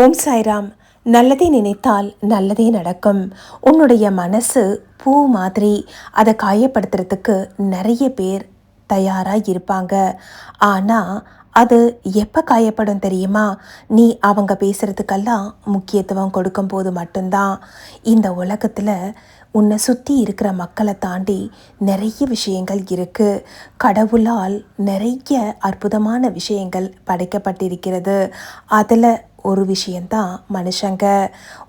ஓம் சாய்ராம். நல்லதே நினைத்தால் நல்லதே நடக்கும். உன்னுடைய மனசு பூ மாதிரி. அதை காயப்படுத்துறதுக்கு நிறைய பேர் தயாராக இருப்பாங்க. ஆனால் அது எப்போ காயப்படும் தெரியுமா? நீ அவங்க பேசுகிறதுக்கெல்லாம் முக்கியத்துவம் கொடுக்கும்போது மட்டும்தான். இந்த உலகத்தில் உன்னை சுற்றி இருக்கிற மக்களை தாண்டி நிறைய விஷயங்கள் இருக்குது கடவுளால் நிறைய அற்புதமான விஷயங்கள் படைக்கப்பட்டிருக்கிறது. அதில் ஒரு விஷயந்தான். மனுஷங்க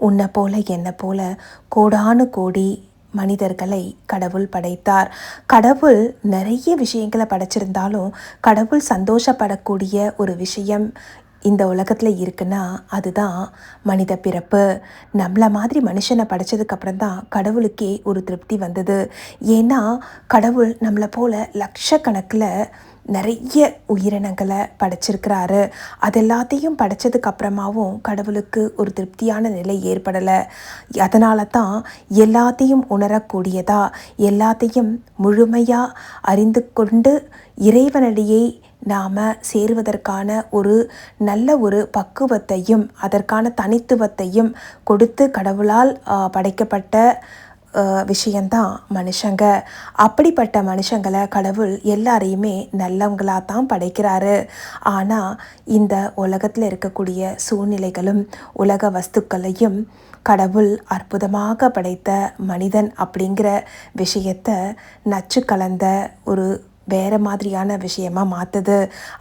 உன்னை போல என்னை போல கோடானு கோடி மனிதர்களை கடவுள் படைத்தார். கடவுள் நிறைய விஷயங்களை படைச்சிருந்தாலும் கடவுள் சந்தோஷப்படக்கூடிய ஒரு விஷயம் இந்த உலகத்தில் இருக்குன்னா அதுதான் மனித பிறப்பு. நம்மளை மாதிரி மனுஷனை படைச்சதுக்கப்புறம் தான் கடவுளுக்கே ஒரு திருப்தி வந்தது. ஏன்னா கடவுள் நம்மளை போல லட்சக்கணக்கில் நிறைய உயிரினங்களை படைச்சிருக்கிறாரு. அது எல்லாத்தையும் படைச்சதுக்கு அப்புறமாவும் கடவுளுக்கு ஒரு திருப்தியான நிலை ஏற்படலை. அதனால தான் எல்லாத்தையும் உணரக்கூடியதா எல்லாத்தையும் முழுமையாக அறிந்து கொண்டு இறைவனடியை நாம் சேருவதற்கான ஒரு நல்ல ஒரு பக்குவத்தையும் அதற்கான தனித்துவத்தையும் கொடுத்து கடவுளால் படைக்கப்பட்ட விஷயந்தான் மனுஷங்க. அப்படிப்பட்ட மனுஷங்களை கடவுள் எல்லாரையுமே நல்லவங்களாக தான் படைக்கிறாரு. ஆனால் இந்த உலகத்தில் இருக்கக்கூடிய சூழ்நிலைகளும் உலக வஸ்துக்களையும் கடவுள் அற்புதமாக படைத்த மனிதன் அப்படிங்கிற விஷயத்தை நச்சு கலந்த ஒரு வேறு மாதிரியான விஷயமா மாற்றுது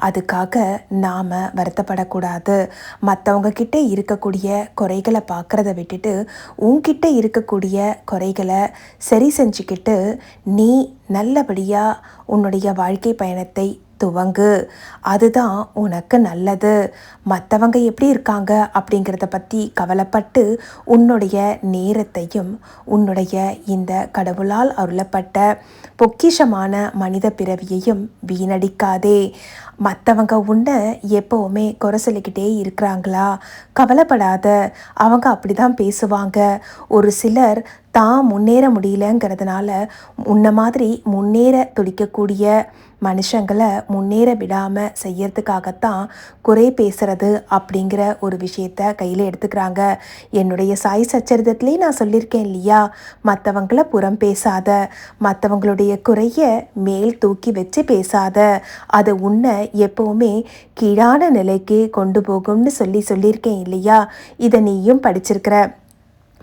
அதுக்காக நாம் வருத்தப்படக்கூடாது. மற்றவங்கக்கிட்ட இருக்கக்கூடிய குறைகளை பார்க்குறத விட்டுட்டு உன்கிட்ட இருக்கக்கூடிய குறைகளை சரி செஞ்சுக்கிட்டு நீ நல்லபடியாக உன்னுடைய வாழ்க்கை பயணத்தை துவங்கு. அதுதான் உனக்கு நல்லது. மற்றவங்க எப்படி இருக்காங்க அப்படிங்கிறத பற்றி கவலைப்பட்டு உன்னுடைய நேரத்தையும் உன்னுடைய இந்த கடவுளால் அருளப்பட்ட பொக்கிஷமான மனித பிறவியையும் வீணடிக்காதே. மற்றவங்க உன்னை எப்போவுமே குறை சொல்லிக்கிட்டே இருக்கிறாங்களா? கவலைப்படாத. அவங்க அப்படி தான் பேசுவாங்க. ஒரு சிலர் தான் முன்னேற முடியலங்கிறதுனால உன்ன மாதிரி முன்னேற துடிக்கக்கூடிய மனுஷங்களை முன்னேற விடாமல் செய்யறதுக்காகத்தான் குறை பேசுறது அப்படிங்கிற ஒரு விஷயத்த கையில் எடுத்துக்கிறாங்க. என்னுடைய சாய் சச்சரிதத்துலேயே நான் சொல்லியிருக்கேன் இல்லையா? மற்றவங்கள புறம் பேசாத மற்றவங்களுடைய குறைய மேல் தூக்கி வச்சு பேசாத அது உன்னை எப்போவுமே கீழான நிலைக்கு கொண்டு போகும்னு சொல்லி சொல்லியிருக்கேன் இல்லையா? இதை நீயும் படிச்சிருக்கிற.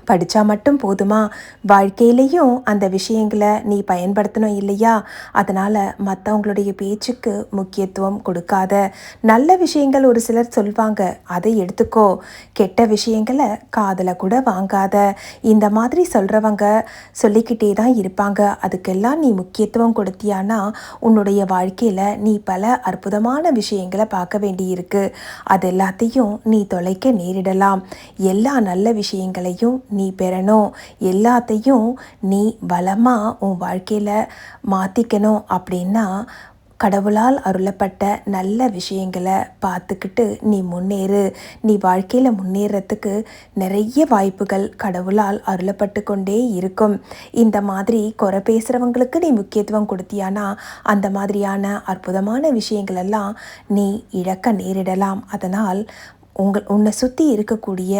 படித்தா மட்டும் போதுமா? வாழ்க்கையிலையும் அந்த விஷயங்களை நீ பயன்படுத்தணும் இல்லையா? அதனால் மற்றவங்களுடைய பேச்சுக்கு முக்கியத்துவம் கொடுக்காத. நல்ல விஷயங்கள் ஒரு சிலர் சொல்வாங்க அதை எடுத்துக்கோ. கெட்ட விஷயங்களை காதில் கூட வாங்காத. இந்த மாதிரி சொல்கிறவங்க சொல்லிக்கிட்டே தான் இருப்பாங்க. அதுக்கெல்லாம் நீ முக்கியத்துவம் கொடுத்தியானா உன்னுடைய வாழ்க்கையில் நீ பல அற்புதமான விஷயங்களை பார்க்க வேண்டியிருக்கு. அது எல்லாத்தையும் நீ தொலைக்க நேரிடலாம். எல்லா நல்ல விஷயங்களையும் நீ பெறணும். எல்லாத்தையும் நீ பலமாக உன் வாழ்க்கையில் மாற்றிக்கணும் அப்படின்னா கடவுளால் அருளப்பட்ட நல்ல விஷயங்களை பார்த்துக்கிட்டு நீ முன்னேறு. நீ வாழ்க்கையில் முன்னேறத்துக்கு நிறைய வாய்ப்புகள் கடவுளால் அருளப்பட்டு கொண்டே இருக்கும். இந்த மாதிரி குறை பேசுகிறவங்களுக்கு நீ முக்கியத்துவம் கொடுத்தியானா அந்த மாதிரியான அற்புதமான விஷயங்களெல்லாம் நீ இழக்க நேரிடலாம். அதனால் உங்கள் உன்னை சுற்றி இருக்கக்கூடிய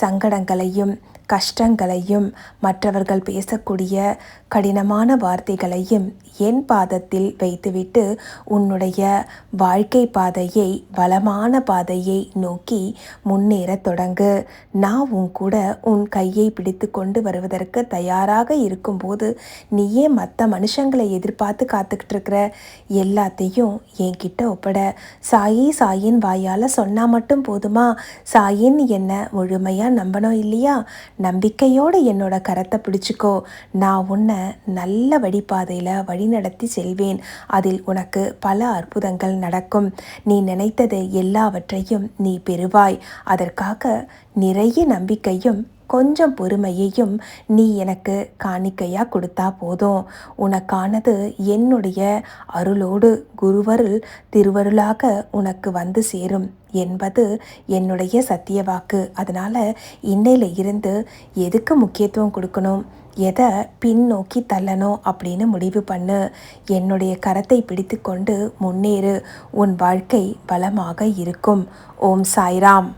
சங்கடங்களையும் கஷ்டங்களையும் மற்றவர்கள் பேசக்கூடிய கடினமான வார்த்தைகளையும் என் பாதத்தில் வைத்துவிட்டு உன்னுடைய வாழ்க்கை பாதையை வளமான பாதையை நோக்கி முன்னேற தொடங்கு. நான் உன் கூட உன் கையை பிடித்து கொண்டு வருவதற்கு தயாராக இருக்கும்போது நீயே மற்ற மனுஷங்களை எதிர்பார்த்து காத்துக்கிட்டு இருக்கிற எல்லாத்தையும் என்கிட்ட ஒப்பட. சாயி சாயின் வாயால் சொன்னால் மட்டும் போதுமா? சாயின் என்னை முழுமையாக நம்பணும் இல்லையா? நம்பிக்கையோடு என்னோட கரத்தை பிடிச்சிக்கோ. நான் உன்னை நல்ல வழிபாதையில் வழிநடத்தி செல்வேன். அதில் உனக்கு பல அற்புதங்கள் நடக்கும். நீ நினைத்தது எல்லாவற்றையும் நீ பெறுவாய். அதற்காக நிறைய நம்பிக்கையும் கொஞ்சம் பொறுமையையும் நீ எனக்கு காணிக்கையாக கொடுத்தா போதும். உனக்கானது என்னுடைய அருளோடு குருவருள் திருவருளாக உனக்கு வந்து சேரும் என்பது என்னுடைய சத்திய வாக்கு. அதனால் இன்னையில் இருந்து எதுக்கு முக்கியத்துவம் கொடுக்கணும்? எதை பின்னோக்கி தள்ளணும் அப்படின்னு முடிவு பண்ணு. என்னுடைய கரத்தை பிடித்து கொண்டு முன்னேறு. உன் வாழ்க்கை பலமாக இருக்கும். ஓம் சாய்ராம்.